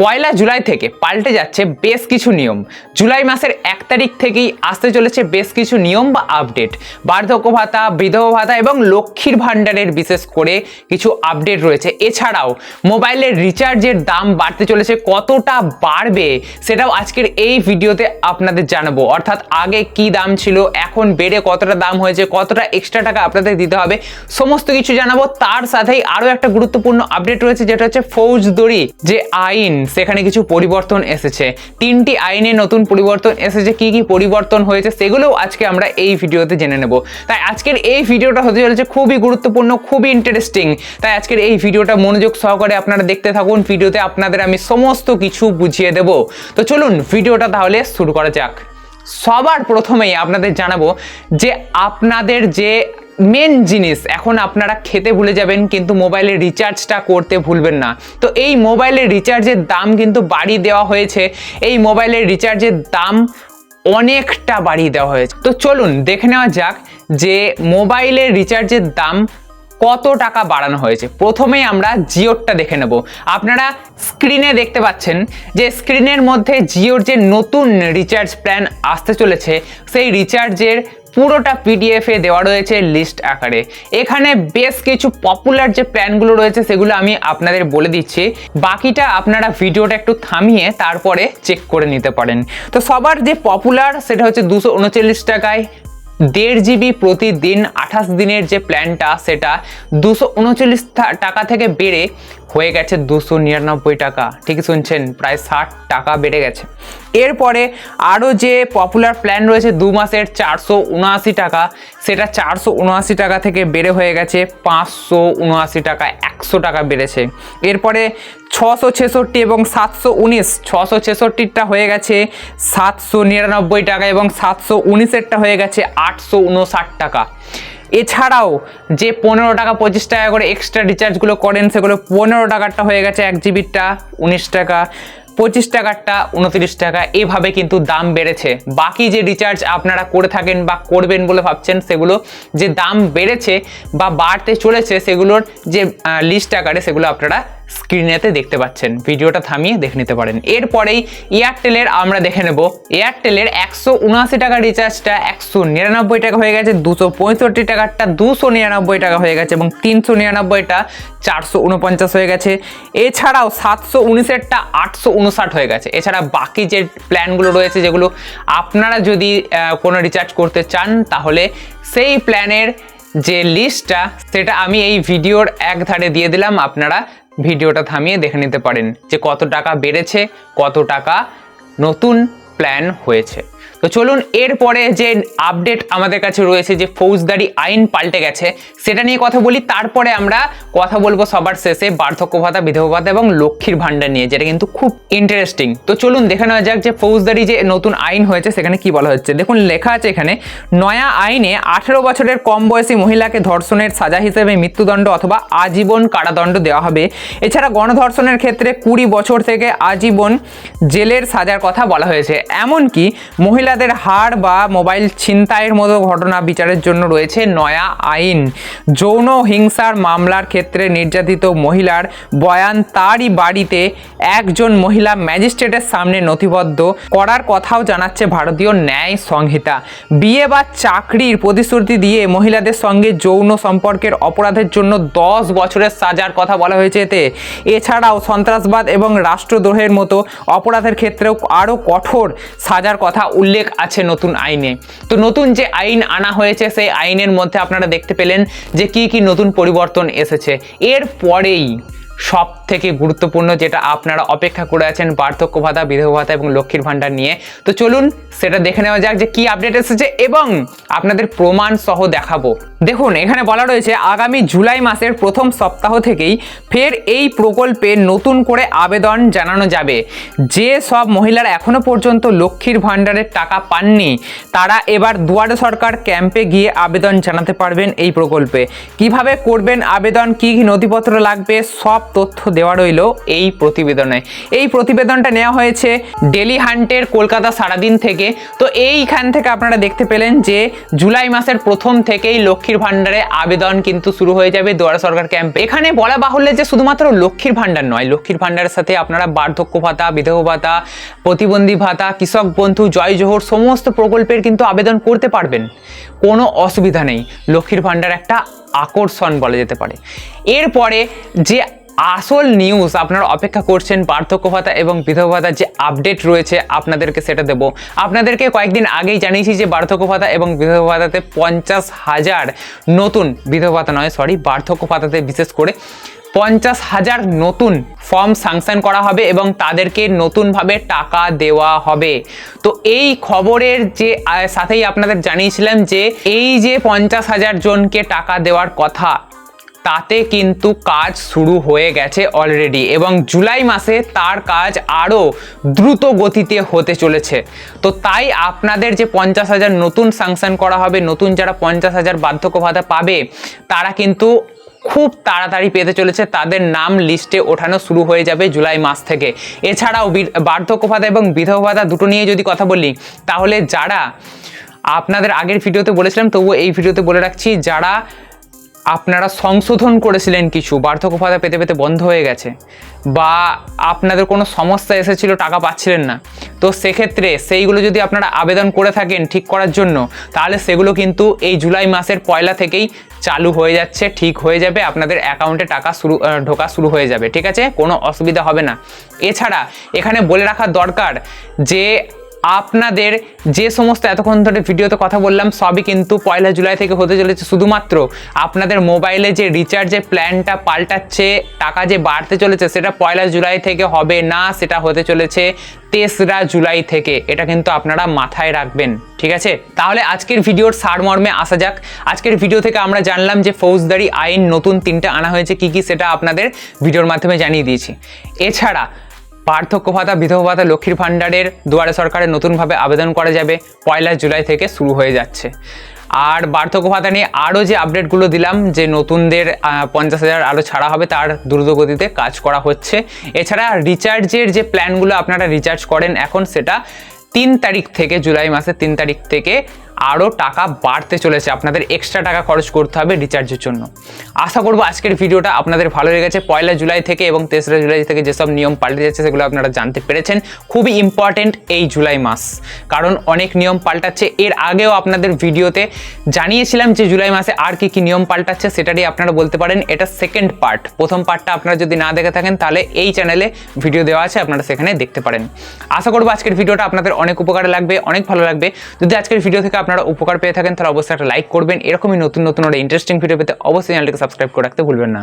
পয়লা জুলাই থেকে পাল্টে যাচ্ছে বেশ কিছু নিয়ম। জুলাই মাসের এক তারিখ থেকেই আসতে চলেছে বেশ কিছু নিয়ম বা আপডেট। বার্ধক্য ভাতা, বিধবা ভাতা এবং লক্ষ্মীর ভাণ্ডারের বিশেষ করে কিছু আপডেট রয়েছে। এছাড়াও মোবাইলের রিচার্জের দাম বাড়তে চলেছে। কতটা বাড়বে সেটাও আজকের এই ভিডিওতে আপনাদের জানাব। অর্থাৎ আগে কি দাম ছিল, এখন বেড়ে কতটা দাম হয়েছে, কতটা এক্সট্রা টাকা আপনাদের দিতে হবে, সমস্ত কিছু জানাব। তার সাথেই আরও একটা গুরুত্বপূর্ণ আপডেট রয়েছে, যেটা হচ্ছে ফৌজদরি যে আইন। সেখানে কিছু পরিবর্তন এসেছে। তিনটি আইনে নতুন পরিবর্তন এসেছে। কি কি পরিবর্তন হয়েছে সেগুলোও আজকে আমরা এই ভিডিওতে জেনে নেব। তাই আজকের এই ভিডিওটা হতে চলেছে খুবই গুরুত্বপূর্ণ, খুবই ইন্টারেস্টিং তাই আজকের এই ভিডিওটা মনোযোগ সহকারে আপনারা দেখতে থাকুন। ভিডিওতে আপনাদের আমি সমস্ত কিছু বুঝিয়ে দেব। তো চলুন ভিডিওটা তাহলে শুরু করা যাক। সবার প্রথমেই আপনাদের জানাব যে আপনাদের যে মেন জিনিস, এখন আপনারা খেতে ভুলে যাবেন, কিন্তু মোবাইলের রিচার্জটা করতে ভুলবেন না। তো এই মোবাইলের রিচার্জের দাম কিন্তু বাড়িয়ে দেওয়া হয়েছে। এই মোবাইলের রিচার্জের দাম অনেকটা বাড়িয়ে দেওয়া হয়েছে। তো চলুন, দেখে নেওয়া যাক যে মোবাইলের রিচার্জের দাম কত টাকা বাড়ানো হয়েছে। প্রথমেই আমরা জিওরটা দেখে নেব। আপনারা স্ক্রিনে দেখতে পাচ্ছেন যে স্ক্রিনের মধ্যে জিওর যে নতুন রিচার্জ প্ল্যান আসতে চলেছে, সেই রিচার্জের পুরোটা পিডিএফে দেওয়া রয়েছে লিস্ট আকারে। এখানে বেশ কিছু পপুলার যে প্ল্যানগুলো রয়েছে, সেগুলো আমি আপনাদের বলে দিচ্ছি। বাকিটা আপনারা ভিডিওটা একটু থামিয়ে তারপরে চেক করে নিতে পারেন। তো সবার যে পপুলার সেটা হচ্ছে দুশো উনচল্লিশ টাকায়। দেড় জিবি প্রতিদিন আঠাশ দিনের যে প্ল্যানটা সেটা দুশো উনচল্লিশ টাকা থেকে বেড়ে হয়ে গেছে দুশো নিরানব্বই টাকা। ঠিকই শুনছেন, প্রায় ষাট টাকা বেড়ে গেছে। এরপরে আরও যে পপুলার প্ল্যান রয়েছে, দু মাসের চারশো উনআশি টাকা, সেটা চারশো উনআশি টাকা থেকে বেড়ে হয়ে গেছে, পাঁচশো উনআশি টাকা, একশো টাকা বেড়েছে। এরপরে ছশো ছেষট্টি এবং সাতশো উনিশ, ছশো ছেষট্টিরটা হয়ে গেছে সাতশো নিরানব্বই টাকা এবং সাতশো উনিশেরটা হয়ে গেছে আটশো উনষাট টাকা। এছাড়াও যে পনেরো টাকা, পঁচিশ টাকা করে এক্সট্রা রিচার্জগুলো করেন, সেগুলো পনেরো টাকারটা হয়ে গেছে এক জিবিরটা, উনিশ টাকা, পঁচিশ টাকারটা, উনত্রিশ টাকা, এভাবে কিন্তু দাম বেড়েছে। বাকি যে রিচার্জ আপনারা করে থাকেন বা করবেন বলে ভাবছেন, সেগুলো যে দাম বেড়েছে বা বাড়তে চলেছে, সেগুলোর যে লিস্ট আকারে সেগুলো আপনারা স্ক্রিনেতে দেখতে পাচ্ছেন। ভিডিওটা থামিয়ে দেখে নিতে পারেন। এরপরেই এয়ারটেলের আমরা দেখে নেব। এয়ারটেলের একশো উনআশি টাকা রিচার্জটা একশো নিরানব্বই টাকা হয়ে গেছে, দুশো পঁয়ষট্টি টাকারটা দুশো নিরানব্বই টাকা হয়ে গেছে এবং তিনশো নিরানব্বইটা চারশো উনপঞ্চাশ হয়ে গেছে। এছাড়াও সাতশো উনিশেরটা আটশো উনষাট হয়ে গেছে। এছাড়া বাকি যে প্ল্যানগুলো রয়েছে, যেগুলো আপনারা যদি কোনো রিচার্জ করতে চান, তাহলে সেই প্ল্যানের যে লিস্টটা সেটা আমি এই ভিডিওর এক ধারে দিয়ে দিলাম। আপনারা ভিডিওটা থামিয়ে দেখে নিতে পারেন যে কত টাকা বেড়েছে কত টাকা নতুন প্ল্যান হয়েছে। তো চলুন এরপরে যে আপডেট আমাদের কাছে রয়েছে, যে ফৌজদারি আইন পাল্টে গেছে, সেটা নিয়ে কথা বলি। তারপরে আমরা কথা বলব সবার শেষে বার্ধক্য ভাতা, বিধবা ভাতা এবং লক্ষ্মীর ভাণ্ডার নিয়ে, যেটা কিন্তু খুব ইন্টারেস্টিং তো চলুন দেখে নেওয়া যাক যে ফৌজদারি যে নতুন আইন হয়েছে, সেখানে কি বলা হচ্ছে। দেখুন, লেখা আছে এখানে, নয়া আইনে আঠেরো বছরের কম বয়সী মহিলাকে ধর্ষণের সাজা হিসেবে মৃত্যুদণ্ড অথবা আজীবন কারাদণ্ড দেওয়া হবে। এছাড়া গণধর্ষণের ক্ষেত্রে কুড়ি বছর থেকে আজীবন জেলের সাজার কথা বলা হয়েছে। এমনকি মহিলাদের হাড় বা মোবাইল ছিনতাইয়ের মতো ঘটনা বিচারের জন্য রয়েছে নয়া আইন। যৌন হিংসার মামলার ক্ষেত্রে নির্যাতিত মহিলার বয়ান তারই বাড়িতে একজন মহিলা ম্যাজিস্ট্রেটের সামনে নথিবদ্ধ করার কথাও জানাচ্ছে ভারতীয় ন্যায় সংহিতা। বিয়ে বা চাকরির প্রতিশ্রুতি দিয়ে মহিলাদের সঙ্গে যৌন সম্পর্কের অপরাধের জন্য দশ বছরের সাজার কথা বলা হয়েছে এতে। এছাড়াও সন্ত্রাসবাদ এবং রাষ্ট্রদ্রোহের মতো অপরাধের ক্ষেত্রেও আরও কঠোর সাজার কথা উল্লেখ আছে নতুন আইনে। তো নতুন যে আইন আনা হয়েছে, সেই আইনের মধ্যে আপনারা দেখতে পেলেন যে কি কি নতুন পরিবর্তন এসেছে। এর পরেই সব থেকে গুরুত্বপূর্ণ যেটা আপনারা অপেক্ষা করে আছেন বার্ধক্য ভাতা, বিধবা ভাতা এবং লক্ষ্মীর ভাণ্ডার নিয়ে। তো চলুন সেটা দেখে নেওয়া যাক যে কি আপডেট এসেছে এবং আপনাদের প্রমাণ সহ দেখাবো। দেখুন, এখানে বলা রয়েছে আগামী জুলাই মাসের প্রথম সপ্তাহ থেকেই ফের এই প্রকল্পে নতুন করে আবেদন জানানো যাবে। যে সব মহিলারা এখনও পর্যন্ত লক্ষ্মীর ভাণ্ডারের টাকা পাননি, তারা এবার দুয়ারে সরকার ক্যাম্পে গিয়ে আবেদন জানাতে পারবেন এই প্রকল্পে। কীভাবে করবেন আবেদন কি কী নথিপত্র লাগবে, সব তথ্য দেওয়া রইল এই প্রতিবেদনে। এই প্রতিবেদনটা নেওয়া হয়েছে ডেলি হান্টের কলকাতা সারাদিন থেকে। তো এইখান থেকে আপনারা দেখতে পেলেন যে জুলাই মাসের প্রথম থেকেই লক্ষ্মী লক্ষ্মীর ভাণ্ডারে আবেদন কিন্তু শুরু হয়ে যাবে দুয়ারে সরকার ক্যাম্পে। এখানে বলা বাহুল্য যে শুধুমাত্র লক্ষ্মীর ভাণ্ডার নয়, লক্ষ্মীর ভাণ্ডারের সাথে আপনারা বার্ধক্য ভাতা, বিধবা ভাতা, প্রতিবন্ধী ভাতা, কৃষক বন্ধু, জয় জোহর সমস্ত প্রকল্পের কিন্তু আবেদন করতে পারবেন। কোনো অসুবিধা নেই, লক্ষ্মীর ভাণ্ডার একটা আকর্ষণ বলা যেতে পারে। এরপরে যে আসল নিউজ আপনারা অপেক্ষা করছেন বার্ধক্য ভাতা এবং বিধবা ভাতার যে আপডেট রয়েছে, আপনাদেরকে সেটা দেব। আপনাদেরকে কয়েকদিন আগেই জানিয়েছি যে বার্ধক্য ভাতা এবং বিধবা ভাতাতে পঞ্চাশ হাজার নতুন বিধবা ভাতা নয় সরি বার্ধক্য ভাতাতে বিশেষ করে পঞ্চাশ হাজার নতুন ফর্ম সাংশন করা হবে এবং তাদেরকে নতুনভাবে টাকা দেওয়া হবে। তো এই খবরের যে সাথেই আপনাদের জানিয়েছিলাম যে, এই যে পঞ্চাশ হাজার জনকে টাকা দেওয়ার কথা তাতে কিন্তু কাজ শুরু হয়ে গেছে অলরেডি এবং জুলাই মাসে তার কাজ আরও দ্রুত গতিতে হতে চলেছে। তো তাই আপনাদের যে পঞ্চাশ হাজার নতুন সাংশন করা হবে, নতুন যারা পঞ্চাশ হাজার বার্ধক্য ভাতা পাবে, তারা কিন্তু খুব তাড়াতাড়ি পেতে চলেছে। তাদের নাম লিস্টে ওঠানো শুরু হয়ে যাবে জুলাই মাস থেকে। এছাড়াও বার্ধক্য ভাতা এবং বিধবা ভাতা দুটো নিয়ে যদি কথা বলি, তাহলে যারা, আপনাদের আগের ভিডিওতে বলেছিলাম, তবুও এই ভিডিওতে বলে রাখছি, যারা আপনারা সংশোধন করেছিলেন কিছু? বার্ধক্য ভাতা পেতে পেতে বন্ধ হয়ে গেছে। বা আপনাদের কোনো সমস্যা এসেছিল, টাকা পাচ্ছিলেন না। তো সেক্ষেত্রে সেইগুলো যদি আপনারা আবেদন করে থাকেন ঠিক করার জন্য, তাহলে সেগুলো কিন্তু এই জুলাই মাসের পয়লা থেকেই চালু হয়ে যাচ্ছে, ঠিক হয়ে যাবে, আপনাদের অ্যাকাউন্টে টাকা শুরু ঢোকা শুরু হয়ে যাবে, ঠিক আছে? কোনো অসুবিধা হবে না। এছাড়া এখানে বলে রাখা দরকার যে আপনাদের যে সমস্ত এতক্ষণ ধরে ভিডিওতে কথা বললাম, সবই কিন্তু পয়লা জুলাই থেকে হতে চলেছে। শুধুমাত্র আপনাদের মোবাইলে যে রিচার্জের প্ল্যানটা পাল্টাচ্ছে, টাকা যে বাড়তে চলেছে, সেটা পয়লা জুলাই থেকে হবে না, সেটা হতে চলেছে তেসরা জুলাই থেকে। এটা কিন্তু আপনারা মাথায় রাখবেন, ঠিক আছে? তাহলে আজকের ভিডিওর সারমর্মে আসা যাক। আজকের ভিডিও থেকে আমরা জানলাম যে ফৌজদারি আইন নতুন তিনটা আনা হয়েছে, কি কি সেটা আপনাদের ভিডিওর মাধ্যমে জানিয়ে দিয়েছি। এছাড়া পার্থক্য ভাতা বিধবা ভাতা লক্ষ্মীর ভাণ্ডারের দুয়ারে সরকারে নতুনভাবে আবেদন করা যাবে পয়লা জুলাই থেকে শুরু হয়ে যাচ্ছে। আর বার্ধক্য ভাতা নিয়ে আরও যে আপডেটগুলো দিলাম, যে নতুনদের পঞ্চাশ হাজার আরও ছাড়া হবে, তার দ্রুতগতিতে কাজ করা হচ্ছে। এছাড়া রিচার্জের যে প্ল্যানগুলো আপনারা রিচার্জ করেন এখন, সেটা তিন তারিখ থেকে, জুলাই মাসের তিন তারিখ থেকে আরও টাকা বাড়তে চলেছে। আপনাদের এক্সট্রা টাকা খরচ করতে হবে রিচার্জের জন্য। আশা করব আজকের ভিডিওটা আপনাদের ভালো লেগেছে। পয়লা জুলাই থেকে এবং তেসরা জুলাই থেকে যেসব নিয়ম পাল্টে যাচ্ছে, সেগুলো আপনারা জানতে পেরেছেন। খুবই ইম্পর্টেন্ট এই জুলাই মাস। কারণ অনেক নিয়ম পাল্টাচ্ছে। এর আগেও আপনাদের ভিডিওতে জানিয়েছিলাম যে জুলাই মাসে আর কি কি নিয়ম পাল্টাচ্ছে সেটারই আপনারা বলতে পারেন। এটা সেকেন্ড পার্ট প্রথম পার্টটা আপনারা যদি না দেখে থাকেন, তাহলে এই চ্যানেলে ভিডিও দেওয়া আছে, আপনারা সেখানে দেখতে পারেন। আশা করব আজকের ভিডিওটা আপনাদের অনেক উপকারে লাগবে, অনেক ভালো লাগবে। যদি আজকের ভিডিও থেকে আপনারা উপকার পেয়ে থাকেন, তাহলে অবশ্যই একটা লাইক করবেন। এরকমই নতুন নতুন ইন্টারেস্টিং ভিডিও পেতে অবশ্যই চ্যানেলটিকে সাবস্ক্রাইব করে রাখতে ভুলবেন না।